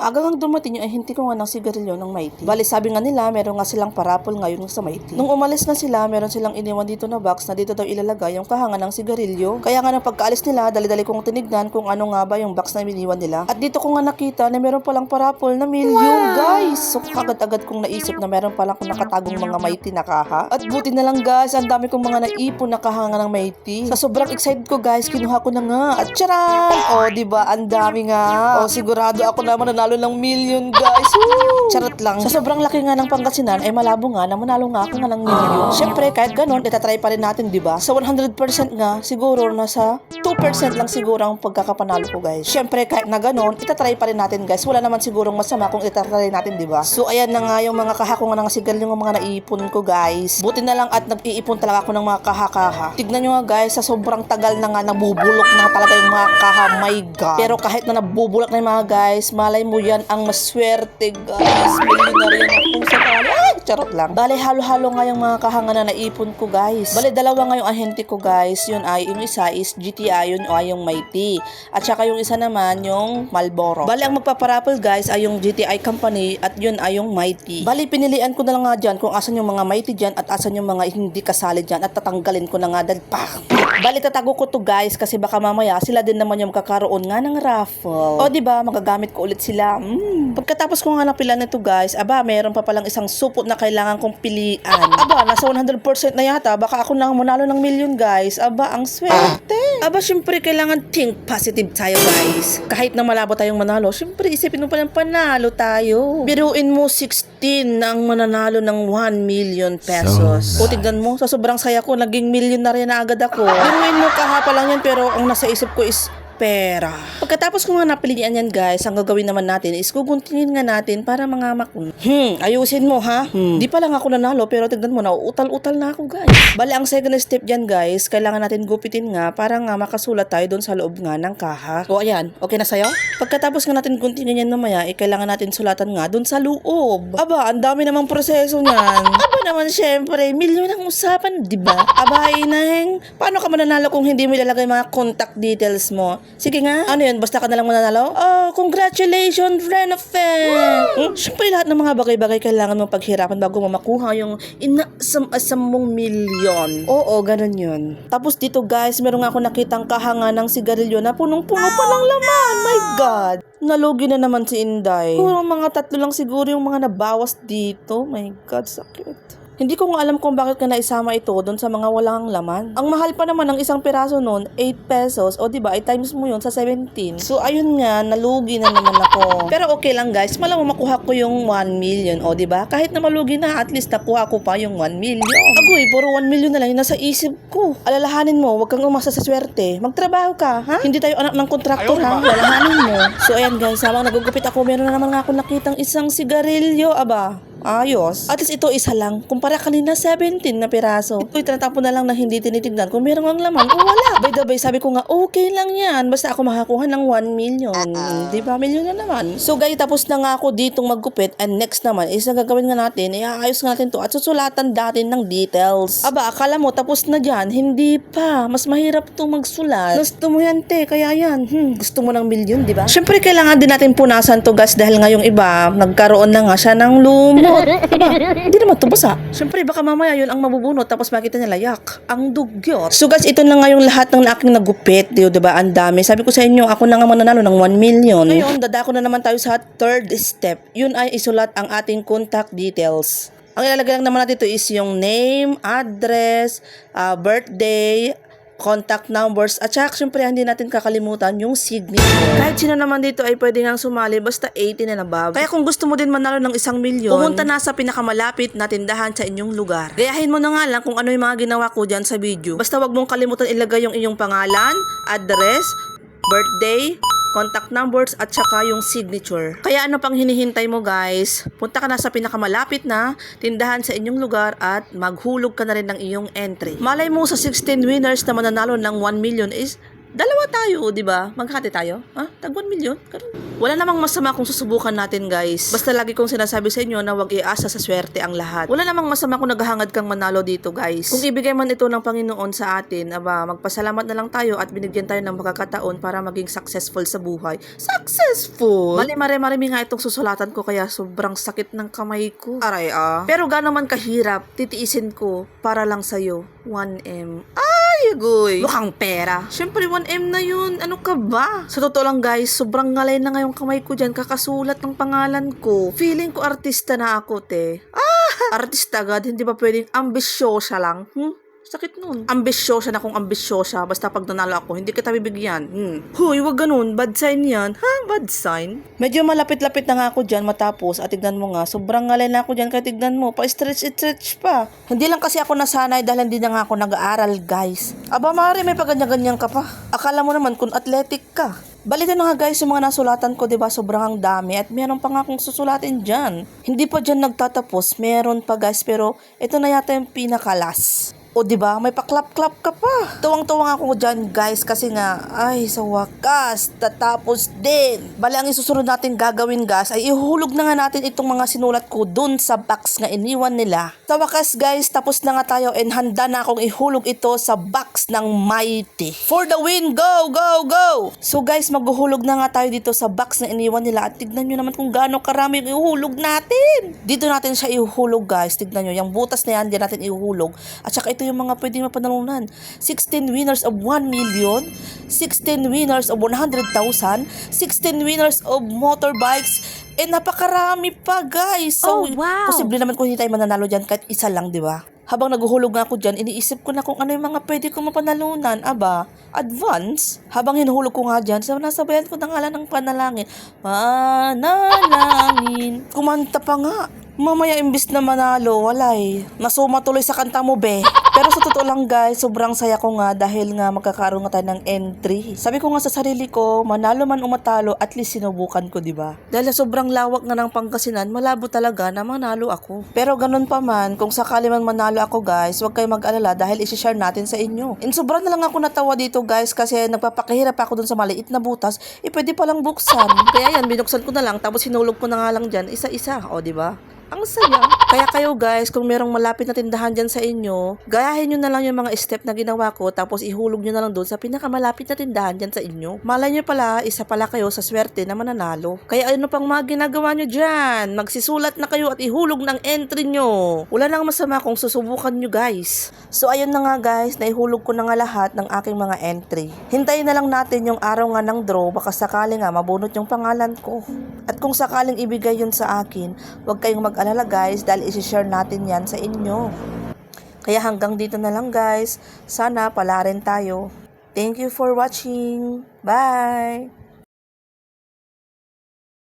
Maaga ngang dumating yung ahinti ko nga ng sigarilyo ng Mighty. Bali, sabi nga nila, meron nga silang parapol ngayon sa Mighty. Nung umalis na sila, meron silang iniwan dito na box na dito daw ilalagay yung kahanga ng sigarilyo. Kaya nga nang pagkaalis nila, dali-dali kong tinignan kung ano nga ba yung box na iniwan nila. At dito ko nga nakita na meron palang parapol na milyon, guys! So, kagad-agad kong naisip na meron palang nakatagong mga Mighty na kaha. At buti na lang, guys, ang dami kong mga naipon na kahanga ng Mighty. Sa sobrang excited ko, guys, kinuha ko na nga. At charan! O, di ba? Ang dami nga. O, sigurado ako na mananalo ng million, guys. Woo! Charot lang. Sa sobrang laki nga ng Pangasinan, ay malabo nga na manalo nga ako nga ng million. Siyempre, kahit ganun, itatry pa rin natin, di ba? Sa 100% nga, siguro nasa 2% lang siguro ang pagkakapanalo ko, guys. Siyempre, kahit na ganun, itatry pa rin natin, guys. Wala naman sigurong masama kung itatry natin, di ba? So, ayan na nga yung mga kaha ko nga ng sigal yung mga naipon ko, guys. Buti na lang at nag-iipon talaga ako ng mga kaha-kaha. Tignan nyo nga, guys, sa sobrang tagal na nga, nabubulok na talaga yung mga kaha. My God. Pero kahit na nabubulok na yung mga guys, malay mo yan ang maswerte, guys. Millionaire yan pusa ka. Ay, charot lang. Bale, halo-halo nga yung mga kahanga na naipon ko, guys. Bale, dalawa nga yung ahente ko, guys. Yun ay, yung isa is GTI, yun ay yung Mighty. At saka yung isa naman, yung Malboro. Bale, ang magpaparapol, guys, ay yung GTI company at yun ay yung Mighty. Bale, pinilian ko na lang nga dyan kung asan yung mga Mighty dyan at asan yung mga hindi kasali dyan at tatanggalin ko na nga dahil pa. Bale, tatago ko to, guys, kasi baka mamaya sila din naman yung kakaroon nga ng raffle. O, di ba, magagamit ko ulit sila. Mm. Pagkatapos ko nga napila nito, guys, aba, meron pa palang isang supot na kailangan kong pilian. Aba, nasa 100% na yata. Baka ako nang manalo ng million, guys. Aba, ang swerte. Aba, syempre, kailangan think positive tayo, guys. Kahit na malabo tayong manalo, syempre, isipin mo palang panalo tayo. Biruin mo 16 na ang mananalo ng 1 million pesos. So o, tignan mo, sa sobrang saya ko, naging million na rin na agad ako. Biruin mo, kahapa lang yan, pero ang nasa isip ko is pera. Pagkatapos ko nga napilian yan guys, ang gagawin naman natin is guguntingin nga natin para mga makun. Hmm, ayusin mo ha. Hmm. Di pa lang ako nanalo pero tignan mo na utal-utal na ako guys. Bali ang second step dyan guys, kailangan natin gupitin nga para nga makasulat tayo doon sa loob nga ng kaha. O ayan, okay na sa'yo? Pagkatapos nga natin guntingin yan mamaya, eh, kailangan natin sulatan nga doon sa loob. Aba, ang dami namang proseso niyan. Aba naman syempre, milyon ang usapan, di ba? Aba, inaheng, paano ka mananalo kung hindi mo ilalagay mga contact details mo? Sige nga, ano yun, basta ka na lang mananalo? Oh, congratulations, friend of Hmm? Siyempre, lahat ng mga bagay-bagay kailangan mong paghirapan bago mo makuha yung inaasam-asam mong milyon. Oo, ganun yun. Tapos dito guys, meron nga ako nakitang kahanga ng sigarilyo na punong-puno pa ng laman. My God! Nalugi na naman si Inday. Puro mga tatlo lang siguro yung mga nabawas dito. My God, sakit. Hindi ko nga alam kung bakit ka naisama ito doon sa mga walang laman. Ang mahal pa naman ng isang piraso noon, 8 pesos. O di ba ay times mo yun sa 17. So ayun nga, nalugi na naman ako. Pero okay lang guys, malamang makuha ko yung 1 million. O di ba? Kahit na malugi na, at least nakuha ko pa yung 1 million. Agoy, puro 1 million na lang yung nasa isip ko. Alalahanin mo, wag kang umasa sa swerte. Magtrabaho ka, ha? Hindi tayo anak ng kontraktor, ha? Alalahanin mo. So ayan guys, habang nagugupit ako, meron na naman nga ako nakitang isang sigarilyo. Aba, Ayos. At least ito isa lang. Kumpara kanina 17 na piraso. Ito itatapon na lang na hindi tinitignan kung meron ang laman o wala. By the way, sabi ko nga okay lang yan. Basta ako makakuha ng 1 million. Di ba? Million na naman. So guys, tapos na nga ako ditong maggupit and next naman is ang gagawin nga natin, iaayos nga natin to at susulatan natin ng details. Aba, akala mo tapos na dyan. Hindi pa. Mas mahirap to magsulat. Gusto mo yan, te. Kaya yan. Hmm, gusto mo ng million, di ba? Siyempre, kailangan din natin punasan to guys dahil ngayong iba, nagkaroon na nga siya ng lumot. Hindi naman to basa. Siyempre, baka mamaya yun ang mabubunot tapos makita niya layak. Ang dugyot. So guys, ito na nga yung lahat ng aking nagupit. Di ba? Ang dami. Sabi ko sa inyo, ako na nga mananalo ng 1 million. Ngayon, dadako na naman tayo sa third step. Yun ay isulat ang ating contact details. Ang ilalagay lang naman natin ito is yung name, address, ah, birthday, contact numbers, at saka syempre hindi natin kakalimutan yung signature. Kahit sino naman dito ay pwede nang sumali basta 18 and above. Kaya kung gusto mo din manalo ng isang milyon, pumunta na sa pinakamalapit na tindahan sa inyong lugar. Gayahin mo na nga lang kung ano yung mga ginawa ko dyan sa video. Basta wag mong kalimutan ilagay yung inyong pangalan, address, birthday, contact numbers at saka yung signature. Kaya ano pang hinihintay mo guys? Punta ka na sa pinakamalapit na tindahan sa inyong lugar at maghulog ka na rin ng iyong entry. Malay mo sa 16 winners na mananalo ng 1 million is Dalawa tayo, di ba? Maghati tayo? Ha? Tag 1 million? Ganun. Wala namang masama kung susubukan natin, guys. Basta lagi kong sinasabi sa inyo na huwag iasa sa swerte ang lahat. Wala namang masama kung naghahangad kang manalo dito, guys. Kung ibigay man ito ng Panginoon sa atin, aba, magpasalamat na lang tayo at binigyan tayo ng makakataon para maging successful sa buhay. Successful? Mali, mare, marami nga itong susulatan ko kaya sobrang sakit ng kamay ko. Aray, ah. Pero gano'n man kahirap, titiisin ko para lang sa'yo. 1M. Ay, agoy. Mukhang pera. Siyempre, 1M na yun. Ano ka ba? Sa totoo lang, guys, sobrang ngalay na ngayong kamay ko dyan. Kakasulat ng pangalan ko. Feeling ko artista na ako, te. Ah! Artista agad. Hindi ba pwedeng ambisyosa lang? Hmm? Sakit nun. Ambisyosa na kung ambisyosa. Basta pag nanalo ako, hindi kita bibigyan. Hmm. Huy, wag ganun. Bad sign yan. Ha? Bad sign? Medyo malapit-lapit na nga ako dyan matapos. At tignan mo nga, sobrang ngalay na ako dyan. Kaya tignan mo, pa-stretch-stretch pa. Hindi lang kasi ako nasanay dahil hindi na nga ako nag-aaral, guys. Aba, Mari, may pagganyan-ganyan ka pa. Akala mo naman kung athletic ka. Balita na nga guys, yung mga nasulatan ko, 'di ba, sobrang ang dami at meron pa nga akong susulatin diyan. Hindi pa diyan nagtatapos, meron pa guys, pero ito na yata yung pinakalas. O 'di ba, may paklap-klap ka pa. Tuwang-tuwang ako diyan, guys, kasi nga ay sa wakas tatapos din. Bali ang isusunod natin gagawin, guys, ay ihulog na nga natin itong mga sinulat ko dun sa box nga iniwan nila. Sa wakas, guys, tapos na nga tayo and handa na akong ihulog ito sa box ng Mighty. For the win, go, go, go! So guys, maghuhulog na nga tayo dito sa box na iniwan nila at tignan nyo naman kung gaano karami yung ihulog natin. Dito natin siya ihulog guys. Tignan nyo, yung butas na yan, diyan natin ihulog. At saka ito yung mga pwedeng mapanalunan. 16 winners of 1 million, 16 winners of 100,000, 16 winners of motorbikes, eh napakarami pa guys. So, Oh, wow. posible naman kung hindi tayo mananalo dyan kahit isa lang, di ba? Habang naguhulog nga ako dyan, iniisip ko na kung ano yung mga pwede kong mapanalunan. Aba, advance. Habang hinuhulog ko nga dyan, so nasabayan ko ng ngalan ng panalangin. Manalangin. Kumanta pa nga. Mamaya imbis na manalo, walay. Nasuma tuloy sa kanta mo, be. Pero sa totoo lang guys, sobrang saya ko nga dahil nga magkakaroon nga tayo ng entry. Sabi ko nga sa sarili ko, manalo man umatalo, at least sinubukan ko, di ba? Dahil sobrang lawak nga ng Pangasinan, malabo talaga na manalo ako. Pero ganun pa man, kung sakali man manalo ako guys, huwag kayo mag-alala dahil isi-share natin sa inyo. And sobrang na lang ako natawa dito guys kasi nagpapakahirap ako dun sa maliit na butas, eh pwede palang buksan. Kaya yan, binuksan ko na lang, tapos hinulog ko na nga lang dyan, isa-isa, o di ba? Ang saya. Kaya kayo guys, kung merong malapit na tindahan dyan sa inyo, gayahin nyo na lang yung mga step na ginawa ko tapos ihulog nyo na lang doon sa pinakamalapit na tindahan dyan sa inyo. Malay nyo pala, isa pala kayo sa swerte na mananalo. Kaya ano pang mga ginagawa nyo dyan? Magsisulat na kayo at ihulog ng entry nyo. Wala nang masama kung susubukan nyo guys. So ayun na nga guys, naihulog ko na nga lahat ng aking mga entry. Hintayin na lang natin yung araw nga ng draw, baka sakali nga mabunot yung pangalan ko. At kung sakaling ibigay yun sa akin, huwag kayong mag-alala guys dahil isi-share natin yan sa inyo. Kaya hanggang dito na lang guys. Sana pala rin tayo. Thank you for watching. Bye!